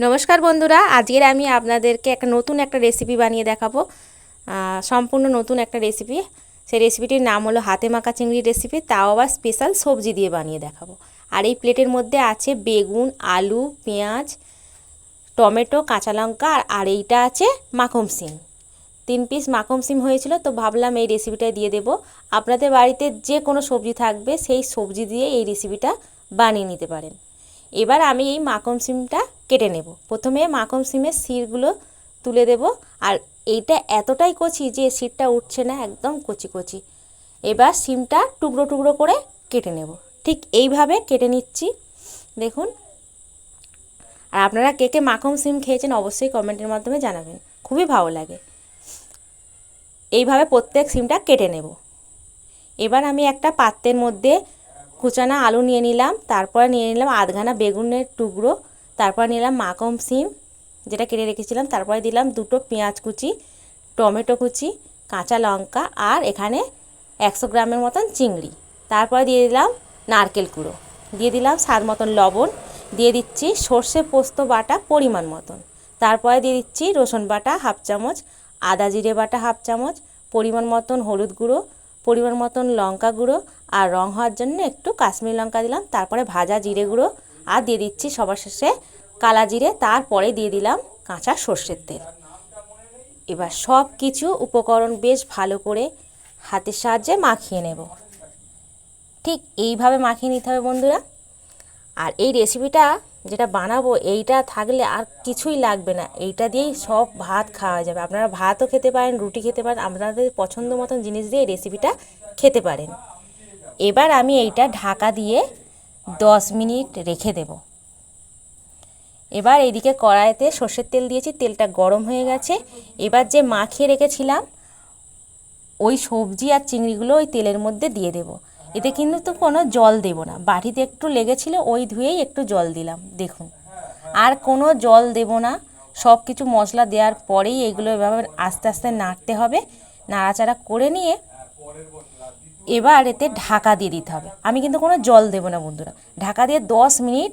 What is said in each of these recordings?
নমস্কার বন্ধুরা, আজকের আমি আপনাদেরকে একটা নতুন একটা রেসিপি বানিয়ে দেখাবো। সম্পূর্ণ নতুন একটা রেসিপি সেই রেসিপিটির নাম হলো হাতে মাখা চিংড়ির রেসিপি তাও আবার স্পেশাল সবজি দিয়ে বানিয়ে দেখাবো। আর এই প্লেটের মধ্যে আছে বেগুন, আলু, পেঁয়াজ, টমেটো, কাঁচা লঙ্কা, আর- আর এইটা আছে মাখন সিম। তিন পিস মাখন সিম হয়েছিল, তো ভাবলাম এই রেসিপিটা দিয়ে দেবো। আপনাদের বাড়িতে যে কোনো সবজি থাকবে, সেই সবজি দিয়ে এই রেসিপিটা বানিয়ে নিতে পারেন। এবার আমি এই মাখন সিমটা কেটে নেব। প্রথমে মাখন সিমের শিরগুলো তুলে দেব। আর এইটা এতটাই কচি যে শিরটা উঠছে না, একদম কচি কচি। এবার সিমটা টুকরো টুকরো করে কেটে নেব। ঠিক এইভাবে কেটে নিচ্ছি। দেখুন। আর আপনারা কে কে মাখন সিম খেয়েছেন অবশ্যই কমেন্টের মাধ্যমে জানাবেন। খুবই ভালো লাগে। এইভাবে প্রত্যেক সিমটা কেটে নেব। এবার আমি একটা পাত্রের মধ্যে কুচানা আলু নিয়ে নিলাম। তারপরে নিয়ে নিলাম আধখানা বেগুনের টুকরো। তারপর নিলাম মাকম সিম, যেটা কেটে রেখেছিলাম। তারপরে দিলাম দুটো পেঁয়াজ কুচি, টমেটো কুচি, কাঁচা লঙ্কা আর এখানে একশো গ্রামের মতন চিংড়ি। তারপরে দিয়ে দিলাম নারকেল কুড়ো। দিয়ে দিলাম স্বাদ মতন লবণ। দিয়ে দিচ্ছি সর্ষে পোস্ত বাটা পরিমাণ মতন। তারপরে দিয়ে দিচ্ছি রসুন বাটা হাফ চামচ, আদা জিরে বাটা হাফ চামচ, পরিমাণ মতন হলুদ গুঁড়ো, পরিমাণ মতন লঙ্কা গুঁড়ো আর রং হওয়ার জন্য একটু কাশ্মীরি লঙ্কা দিলাম। তারপরে ভাজা জিরে গুঁড়ো আর দিয়ে দিচ্ছি সবার শেষে কালা জিরে, তারপরে দিয়ে দিলাম কাঁচা সর্ষের তেল। এবার সব কিছু উপকরণ বেশ ভালো করে হাতের সাহায্যে মাখিয়ে নেব। ঠিক এইভাবে মাখিয়ে নিতে হবে বন্ধুরা। আর এই রেসিপিটা যেটা বানাবো, এইটা থাকলে আর কিছুই লাগবে না। এইটা দিয়েই সব ভাত খাওয়া যাবে। আপনারা ভাতও খেতে পারেন, রুটি খেতে পারেন, আপনাদের পছন্দ মতন জিনিস দিয়ে এই রেসিপিটা খেতে পারেন। এবার আমি এইটা ঢাকা দিয়ে দশ মিনিট রেখে দেব। এবার এইদিকে কড়াইতে সর্ষের তেল দিয়েছি, তেলটা গরম হয়ে গেছে। এবার যে মাখিয়ে রেখেছিলাম, ওই সবজি আর চিংড়িগুলো ওই তেলের মধ্যে দিয়ে দেব। এতে কিন্তু তো কোনো জল দেব না। বাটিতে একটু লেগেছিল, ওই ধুয়েই একটু জল দিলাম, দেখুন। আর কোনো জল দেব না। সব কিছু মশলা দেওয়ার পরেই এগুলো এভাবে আস্তে আস্তে নাড়তে হবে। নাড়াচাড়া করে নিয়ে এবার এতে ঢাকা দিয়ে দিতে হবে। আমি কিন্তু কোনো জল দেবো না বন্ধুরা। ঢাকা দিয়ে দশ মিনিট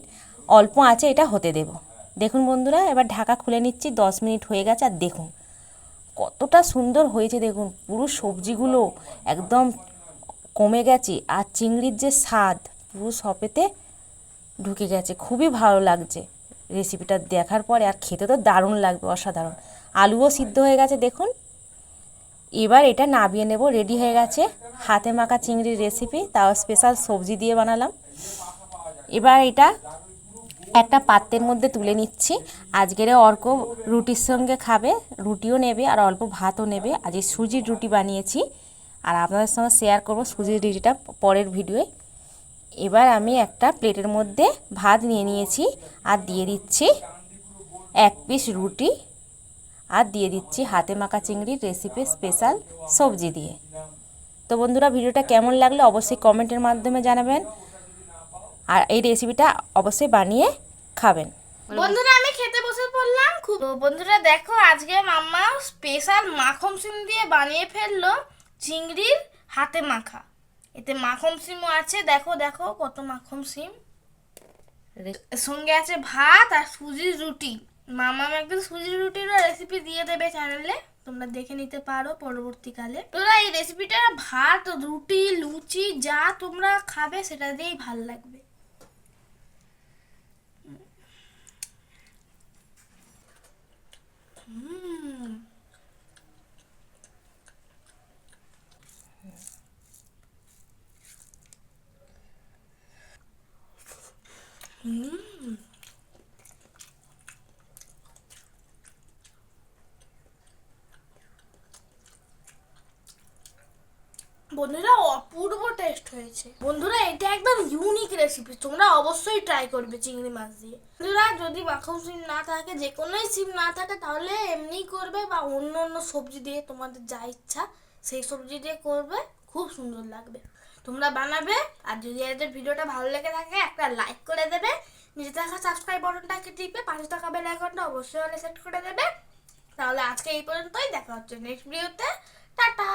অল্প আছে এটা হতে দেব। দেখুন বন্ধুরা, এবার ঢাকা খুলে নিচ্ছি, দশ মিনিট হয়ে গেছে আর দেখুন। কতটা সুন্দর হয়েছে দেখুন, পুরো সবজিগুলো একদম কমে গেছে আর চিংড়ির যে স্বাদ, পুরো সপেতে ঢুকে গেছে। খুবই ভালো লাগছে রেসিপিটা দেখার পরে, আর খেতে তো দারুণ লাগবে, অসাধারণ। আলুও সিদ্ধ হয়ে গেছে, দেখুন। এবার এটা নাবিয়ে নেব রেডি হয়ে গেছে। হাতে মাখা চিংড়ির রেসিপি তাও স্পেশাল সবজি দিয়ে বানালাম। এবার এটা একটা পাত্রের মধ্যে তুলে নিচ্ছি। আজকের অর্ক রুটির সঙ্গে খাবে, রুটিও নেবে আর অল্প ভাতও নেবে। আজ সুজির রুটি বানিয়েছি আর আপনাদের সঙ্গে শেয়ার করব সুজির রুটিটা পরের ভিডিওয়ে এবার আমি একটা প্লেটের মধ্যে ভাত নিয়ে নিয়েছি আর দিয়ে দিচ্ছি এক পিস রুটি। আর দিয়ে দিচ্ছি হাতে মাখা চিংড়ির রেসিপি স্পেশাল সবজি দিয়ে। তো বন্ধুরা, ভিডিওটা কেমন লাগল অবশ্যই কমেন্টের মাধ্যমে জানাবেন। আর এই রেসিপিটা অবশ্যই বানিয়ে খাবেন। বন্ধুরা, আমি খেতে বসে পড়লাম খুব। বন্ধুরা, দেখো আজকে মাম্মা স্পেশাল মাখন সিম দিয়ে বানিয়ে ফেলল চিংড়ির হাতে মাখা। এতে মাখন সিমও আছে, দেখো দেখো কত মাখন সিম। সঙ্গে আছে ভাত আর সুজির রুটি। মামা একদিন সুজির রুটির রেসিপি দিয়ে দেবে চ্যানেলে তোমরা দেখে নিতে পারো পরবর্তীকালে। তোরা এই রেসিপিটা ভাত, রুটি, লুচি, যা তোমরা খাবে সেটা দিয়েই ভালো লাগবে। বন্ধুরা, অপূর্ব টেস্ট হয়েছে। বন্ধুরা, এটা একদম ইউনিক রেসিপি তোমরা অবশ্যই ট্রাই করবে চিংড়ি মাছ দিয়ে। বন্ধুরা, যদি মাখন সিম না থাকে, যে কোনোই সিম না থাকে, তাহলে এমনি করবে বা অন্য অন্য সবজি দিয়ে তোমাদের যা ইচ্ছা, সেই সবজি দিয়ে করবে। খুব সুন্দর লাগবে। তোমরা বানাবে, আর যদি এদের ভিডিওটা ভালো লেগে থাকে, একটা লাইক করে দেবে। নিচে থাকা সাবস্ক্রাইব বাটনটাকে টিপে পাশে থাকা বেল আইকনটা অবশ্যই হলে সেট করে দেবে। তাহলে আজকে এই পর্যন্তই। দেখা হচ্ছে নেক্সট ভিডিওতে টাটা!